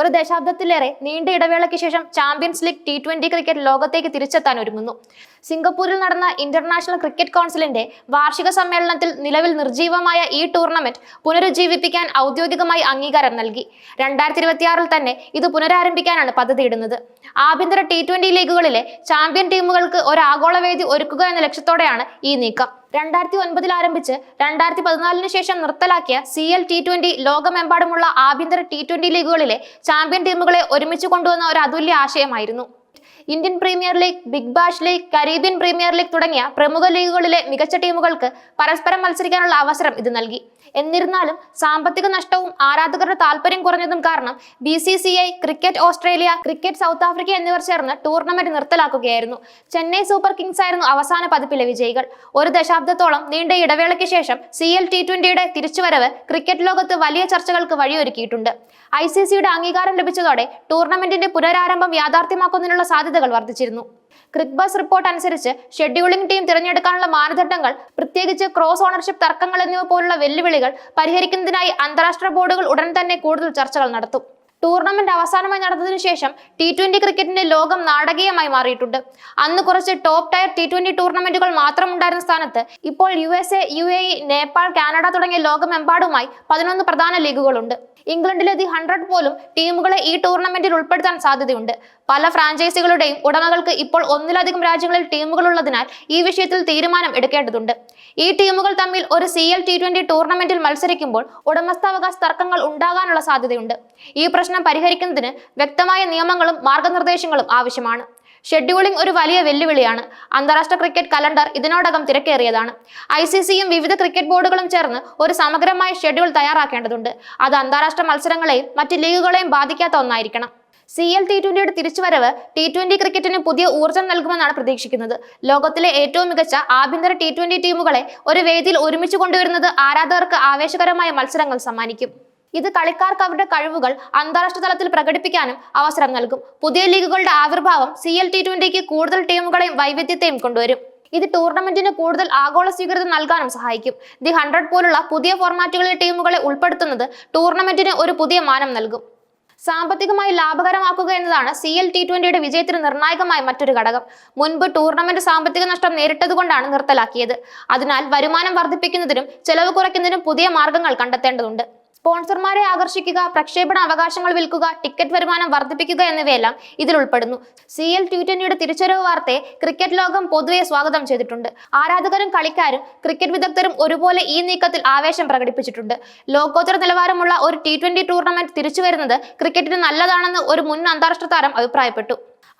ഒരു ദശാബ്ദത്തിലേറെ നീണ്ട ഇടവേളയ്ക്ക് ശേഷം champions league T twenty cricket ലോകത്തേക്ക് തിരിച്ചെത്താൻ ഒരുങ്ങുന്നു. സിംഗപ്പൂരിൽ നടന്ന ഇന്റർനാഷണൽ ക്രിക്കറ്റ് കൗൺസിലിന്റെ വാർഷിക സമ്മേളനത്തിൽ നിലവിൽ നിർജീവമായ ഈ ടൂർണമെന്റ് പുനരുജ്ജീവിപ്പിക്കാൻ ഔദ്യോഗികമായി അംഗീകാരം നൽകി. രണ്ടായിരത്തി ഇരുപത്തിയാറിൽ തന്നെ ഇത് പുനരാരംഭിക്കാനാണ് പദ്ധതിയിടുന്നത്. ആഭ്യന്തര ടി ട്വന്റി ലീഗുകളിലെ ചാമ്പ്യൻ ടീമുകൾക്ക് ഒരു ആഗോളവേദി ഒരുക്കുക എന്ന ലക്ഷ്യത്തോടെയാണ് ഈ നീക്കം. രണ്ടായിരത്തി ഒൻപതിൽ ആരംഭിച്ച് രണ്ടായിരത്തി പതിനാലിന് ശേഷം നിർത്തലാക്കിയ സി എൽ ടി ട്വന്റി ലോകമെമ്പാടുമുള്ള ആഭ്യന്തര ടി ട്വന്റി ലീഗുകളിലെ ചാമ്പ്യൻ ടീമുകളെ ഒരുമിച്ച് കൊണ്ടുവന്ന ഒരു അതുല്യ ആശയമായിരുന്നു. Indian premier league big bash league Caribbean premier league തുടങ്ങിയ പ്രമുഖ ലീഗുകളിലെ മികച്ച ടീമുകൾക്ക് പരസ്പരം മത്സരിക്കാനുള്ള അവസരം ഇത് നൽകി. എന്നിരുന്നാലും സാമ്പത്തിക നഷ്ടവും ആരാധകരുടെ താല്പര്യം കുറഞ്ഞതും കാരണം B C C I cricket Australia cricket South Africa എന്നിവർ ചേർന്ന് ടൂർണമെന്റ് നിർത്തലാക്കുകയായിരുന്നു. ചെന്നൈ സൂപ്പർ കിങ്സ് ആയിരുന്നു അവസാന പതിപ്പിലെ വിജയികൾ. ഒരു ദശാബ്ദത്തോളം നീണ്ട ഇടവേളയ്ക്ക് ശേഷം സി എൽ ടി ട്വന്റിയുടെ തിരിച്ചുവരവ് ക്രിക്കറ്റ് ലോകത്ത് വലിയ ചർച്ചകൾക്ക് വഴിയൊരുക്കിയിട്ടുണ്ട്. ഐ സി സിയുടെ അംഗീകാരം ലഭിച്ചതോടെ ടൂർണമെന്റിന്റെ പുനരാരംഭം യാഥാർത്ഥ്യമാക്കുന്നതിനുള്ള സാധ്യതകൾ വർദ്ധിച്ചിരുന്നു. ക്രിക്ബസ് റിപ്പോർട്ട് അനുസരിച്ച് ഷെഡ്യൂളിംഗ് ടീം തിരഞ്ഞെടുക്കാനുള്ള മാനദണ്ഡങ്ങൾ പ്രത്യേകിച്ച് ക്രോസ് ഓണർഷിപ്പ് തർക്കങ്ങൾ എന്നിവ പോലുള്ള വെല്ലുവിളികൾ പരിഹരിക്കുന്നതിനായി അന്താരാഷ്ട്ര ബോർഡുകൾ ഉടൻ തന്നെ കൂടുതൽ ചർച്ചകൾ നടത്തും. ടൂർണമെന്റ് അവസാനമായി നടന്നതിനു ശേഷം ടി ട്വന്റി ക്രിക്കറ്റിന്റെ ലോകം നാടകീയമായി മാറിയിട്ടുണ്ട്. അന്ന് കുറച്ച് ടോപ്പ് ടയർ ടി ട്വന്റി ടൂർണമെന്റുകൾ മാത്രമുണ്ടായിരുന്ന സ്ഥാനത്ത് ഇപ്പോൾ U S A U A Nepal Canada തുടങ്ങിയ ലോകമെമ്പാടുമായി പതിനൊന്ന് പ്രധാന ലീഗുകളുണ്ട്. ഇംഗ്ലണ്ടിലെ ദി ഹൺഡ്രഡ് പോലും ടീമുകളെ ഈ ടൂർണമെന്റിൽ ഉൾപ്പെടുത്താൻ സാധ്യതയുണ്ട്. പല ഫ്രാഞ്ചൈസികളുടെയും ഉടമകൾക്ക് ഇപ്പോൾ ഒന്നിലധികം രാജ്യങ്ങളിൽ ടീമുകൾ ഉള്ളതിനാൽ ഈ വിഷയത്തിൽ തീരുമാനം എടുക്കേണ്ടതുണ്ട്. ഈ ടീമുകൾ തമ്മിൽ ഒരു സി എൽ ടി ട്വന്റി ടൂർണമെന്റിൽ മത്സരിക്കുമ്പോൾ ഉടമസ്ഥാവകാശ തർക്കങ്ങൾ ഉണ്ടാകാനുള്ള സാധ്യതയുണ്ട്. ഈ പ്രശ്നം പരിഹരിക്കുന്നതിന് വ്യക്തമായ നിയമങ്ങളും മാർഗനിർദ്ദേശങ്ങളും ആവശ്യമാണ്. ഷെഡ്യൂളിംഗ് ഒരു വലിയ വെല്ലുവിളിയാണ്. അന്താരാഷ്ട്ര ക്രിക്കറ്റ് കലണ്ടർ ഇതിനോടകം തിരക്കേറിയതാണ്. ഐ സി സിയും വിവിധ ക്രിക്കറ്റ് ബോർഡുകളും ചേർന്ന് ഒരു സമഗ്രമായ ഷെഡ്യൂൾ തയ്യാറാക്കേണ്ടതുണ്ട്. അത് അന്താരാഷ്ട്ര മത്സരങ്ങളെയും മറ്റ് ലീഗുകളെയും ബാധിക്കാത്ത ഒന്നായിരിക്കണം. സി എൽ ടി ട്വന്റിയുടെ തിരിച്ചുവരവ് ടി ട്വന്റി ക്രിക്കറ്റിന് പുതിയ ഊർജം നൽകുമെന്നാണ് പ്രതീക്ഷിക്കുന്നത്. ലോകത്തിലെ ഏറ്റവും മികച്ച ആഭ്യന്തര ടി ട്വന്റി ടീമുകളെ ഒരു വേദിയിൽ ഒരുമിച്ച് കൊണ്ടുവരുന്നത് ആരാധകർക്ക് ആവേശകരമായ മത്സരങ്ങൾ സമ്മാനിക്കും. ഇത് കളിക്കാർക്ക് അവരുടെ കഴിവുകൾ അന്താരാഷ്ട്ര തലത്തിൽ പ്രകടിപ്പിക്കാനും അവസരം നൽകും. പുതിയ ലീഗുകളുടെ ആവിർഭാവം സി എൽ ടി ട്വന്റിക്ക് കൂടുതൽ ടീമുകളെയും വൈവിധ്യത്തെയും കൊണ്ടുവരും. ഇത് ടൂർണമെന്റിന് കൂടുതൽ ആഗോള സ്വീകൃതി നൽകാനും സഹായിക്കും. ദി ഹൺഡ്രഡ് പോലുള്ള പുതിയ ഫോർമാറ്റുകളിലെ ടീമുകളെ ഉൾപ്പെടുത്തുന്നത് ടൂർണമെന്റിന് ഒരു പുതിയ മാനം നൽകും. സാമ്പത്തികമായി ലാഭകരമാക്കുക എന്നതാണ് സി എൽ ടി ട്വന്റിയുടെ വിജയത്തിന് നിർണായകമായ മറ്റൊരു ഘടകം. മുൻപ് ടൂർണമെന്റ് സാമ്പത്തിക നഷ്ടം നേരിട്ടതുകൊണ്ടാണ് നിർത്തലാക്കിയത്. അതിനാൽ വരുമാനം വർദ്ധിപ്പിക്കുന്നതിനും ചെലവ് കുറയ്ക്കുന്നതിനും പുതിയ മാർഗങ്ങൾ കണ്ടെത്തേണ്ടതുണ്ട്. സ്പോൺസർമാരെ ആകർഷിക്കുക പ്രക്ഷേപണ അവകാശങ്ങൾ വിൽക്കുക ടിക്കറ്റ് വരുമാനം വർദ്ധിപ്പിക്കുക എന്നിവയെല്ലാം ഇതിൽ ഉൾപ്പെടുന്നു. സി എൽ ടി ട്വന്റിയുടെ തിരിച്ചറിവ് വാർത്തയെ ക്രിക്കറ്റ് ലോകം പൊതുവെ സ്വാഗതം ചെയ്തിട്ടുണ്ട്. ആരാധകരും കളിക്കാരും ക്രിക്കറ്റ് വിദഗ്ധരും ഒരുപോലെ ഈ നീക്കത്തിൽ ആവേശം പ്രകടിപ്പിച്ചിട്ടുണ്ട്. ലോകോത്തര നിലവാരമുള്ള ഒരു ടി ട്വന്റി ടൂർണമെന്റ് തിരിച്ചു വരുന്നത് ക്രിക്കറ്റിന് നല്ലതാണെന്ന് ഒരു മുൻ അന്താരാഷ്ട്ര താരം അഭിപ്രായപ്പെട്ടു.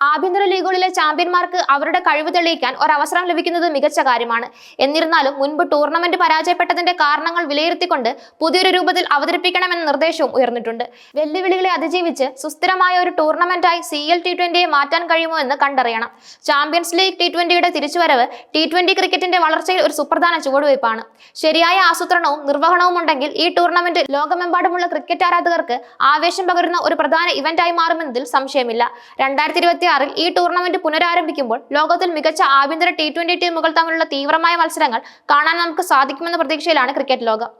ആഭ്യന്തര ലീഗുകളിലെ ചാമ്പ്യന്മാർക്ക് അവരുടെ കഴിവ് തെളിയിക്കാൻ ഒരവസരം ലഭിക്കുന്നത് മികച്ച കാര്യമാണ്. എന്നിരുന്നാലും മുൻപ് ടൂർണമെന്റ് പരാജയപ്പെട്ടതിന്റെ കാരണങ്ങൾ വിലയിരുത്തിക്കൊണ്ട് പുതിയൊരു രൂപത്തിൽ അവതരിപ്പിക്കണമെന്ന നിർദ്ദേശവും ഉയർന്നിട്ടുണ്ട്. വെല്ലുവിളികളെ അതിജീവിച്ച് സുസ്ഥിരമായ ഒരു ടൂർണമെന്റായി സി എൽ ടി ട്വന്റിയെ മാറ്റാൻ കഴിയുമോ എന്ന് കണ്ടറിയണം. ചാമ്പ്യൻസ് ലീഗ് ടി ട്വന്റിയുടെ തിരിച്ചുവരവ് ടി ട്വന്റി ക്രിക്കറ്റിന്റെ വളർച്ചയിൽ ഒരു സുപ്രധാന ചുവടുവയ്പ്പാണ്. ശരിയായ ആസൂത്രണവും നിർവഹണവും ഉണ്ടെങ്കിൽ ഈ ടൂർണമെന്റ് ലോകമെമ്പാടുമുള്ള ക്രിക്കറ്റ് ആരാധകർക്ക് ആവേശം പകരുന്ന ഒരു പ്രധാന ഇവന്റായി മാറുമെന്നതിൽ സംശയമില്ല. രണ്ടായിരത്തി ആറിൽ ഈ ടൂർണമെന്റ് പുനരാരംഭിക്കുമ്പോൾ ലോകത്തിൽ മികച്ച ആഭ്യന്തര ടി ട്വന്റി ടീമുകൾ തമ്മിലുള്ള തീവ്രമായ മത്സരങ്ങൾ കാണാൻ നമുക്ക് സാധിക്കുമെന്ന പ്രതീക്ഷയിലാണ് ക്രിക്കറ്റ് ലോകം.